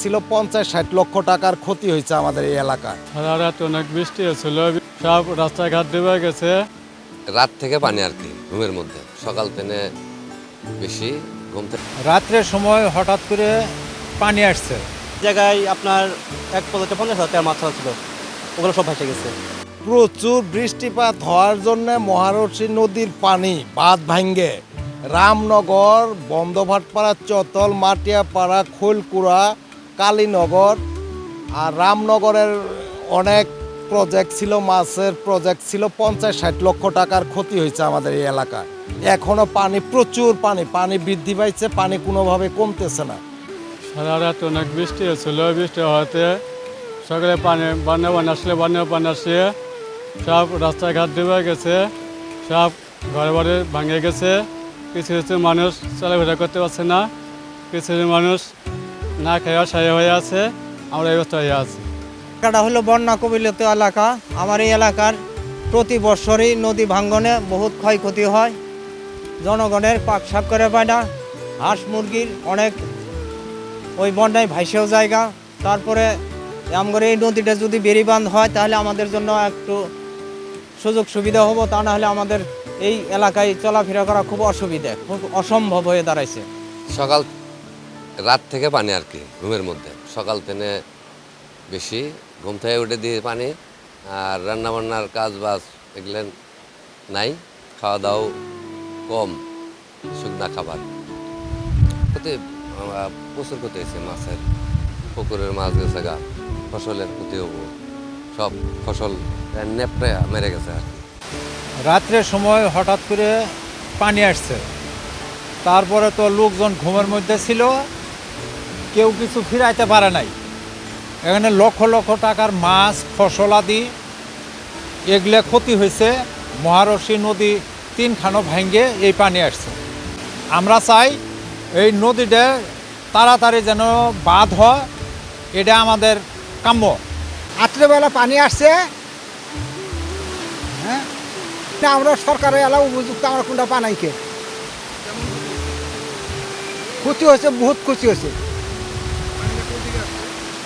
ছিল পঞ্চাশ ষাট লক্ষ টাকার ক্ষতি হয়েছে আমাদের এই এলাকায়। রাত অনেক বৃষ্টি হয়েছিল সব রাস্তাঘাট ডুবে গেছে। রাত থেকে পানি আর কি ঘুমের মধ্যে। সকাল থেকে বেশি ঘুম থেকে রাত্রের সময় হঠাৎ করে পানি আসছে। জায়গায় আপনার এক পঞ্চাশ পঞ্চাশ হাজার মাছ ছিল। ওগুলো সব ভেসে গেছে। প্রচুর বৃষ্টিপাত হওয়ার জন্য মহারশী নদীর পানি বাঁধ ভাঙ্গে। রামনগর বন্ধভাটপাড়া চতল, মাটিয়াপাড়া, খোলকুড়া, কালীনগর আর রামনগরের অনেক প্রজেক্ট ছিল, মাছের প্রজেক্ট ছিল, পঞ্চাশ ষাট লক্ষ টাকার ক্ষতি হয়েছে আমাদের এই এলাকায়। এখনও পানি, প্রচুর পানি পানি বৃদ্ধি পাইছে, পানি কোনোভাবে কমতেছে না। সারা রাত অনেক বৃষ্টি হয়েছিল বৃষ্টি হওয়াতে সকালে পানি বন্যা বন্যা আসলে বন্যা বন্যা আসে, সব রাস্তাঘাট ডুবে গেছে, সব ঘরে বাড়ি ভাঙে গেছে। কিছু কিছু মানুষ চলাফেরা করতে পারছে না, কিছু মানুষ না খেয়ে অসহায় হয়ে আছে, আমরা এই অবস্থা হয়ে আছি। এলাকাটা হলো বন্যা কবিলিত এলাকা। আমার এই এলাকার প্রতি বছরই নদী ভাঙ্গনে বহুত ক্ষয়ক্ষতি হয়। জনগণের পাক সাপ করে পায় না। হাঁস মুরগির অনেক ওই বন্যায় ভাইসেও জায়গা। তারপরে আমগরে এই নদীটা যদি বেরিবান্ধ হয়, তাহলে আমাদের জন্য একটু সুযোগ সুবিধা হব। তা না হলে আমাদের এই এলাকায় চলাফেরা করা খুব অসুবিধা, খুব অসম্ভব হয়ে দাঁড়াইছে। সকাল রাত থেকে পানি আর কি রুমের মধ্যে। সকাল থেকে বেশি, ঘুম থেকে উঠে দিয়ে পানি আর রান্না বান্নার কাজ বাজ এগুলেন নাই খাওয়া দাওয়া কম, শুকনা খাবার। ক্ষতি প্রচুর ক্ষতি হয়েছে মাছের, পুকুরের মাছ গেছে গা, ফসলের ক্ষতি হব, সব ফসল নেপড়ে মেরে গেছে আর কি। রাত্রের সময় হঠাৎ করে পানি আসছে। তারপরে তো লোকজন ঘুমের মধ্যে ছিল, কেউ কিছু ফিরাইতে পারে নাই। এখানে লক্ষ লক্ষ টাকার মাছ, ফসল আদি এগুলো ক্ষতি হয়েছে। মহারশী নদী তিনখানো ভাঙ্গে এই পানি আসছে। আমরা চাই এই নদীটা তাড়াতাড়ি যেন বাঁধ হয়, এটা আমাদের কাম্য। রাত্রেবেলা পানি আসছে। হ্যাঁ? না আমরা সরকারের এলাকা উপযুক্ত, আমরা কোনটা বানাইকে ক্ষতি হয়েছে, বহুত ক্ষতি হয়েছে।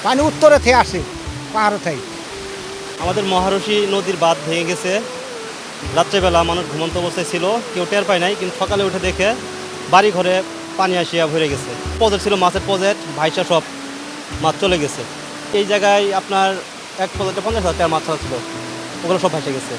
পানি উত্তরে থেকে আসে, পাহাড়ে থেকে। আমাদের মহারশী নদীর বাঁধ ভেঙে গেছে। রাত্রেবেলা মানুষ ঘুমন্ত অবস্থায় ছিল, কেউ টের পায় নাই, কিন্তু সকালে উঠে দেখে বাড়ি ঘরে পানি আসিয়া ভরে গেছে। পজেট ছিল মাছের পজেট, ভাইসা সব মাছ চলে গেছে। এই জায়গায় আপনার এক পজেটে পঞ্চাশ হাজার টাকার মাছ ছিল। ওগুলো সব ভেসে গেছে।